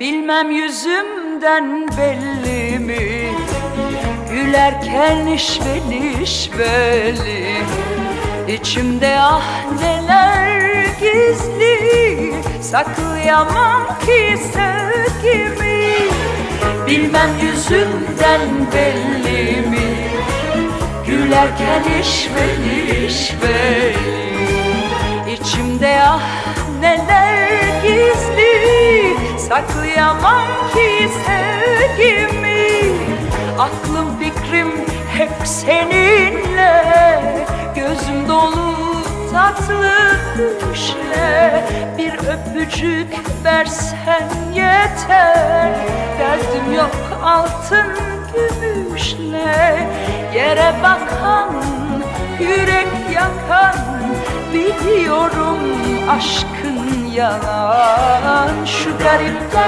Bilmem yüzümden belli mi? Gülerken işveli işveli İçimde ah neler gizli. Saklayamam ki sevgimi. Bilmem yüzümden belli mi? Gülerken işveli işveli İçimde ah Saklayamam ki sevgimi. Aklım fikrim hep seninle. Gözüm dolu tatlı düşle. Bir öpücük versen yeter. Derdim yok altın gümüşle. Yere bakan, yürek yakan Biliyorum aşkın yalan that it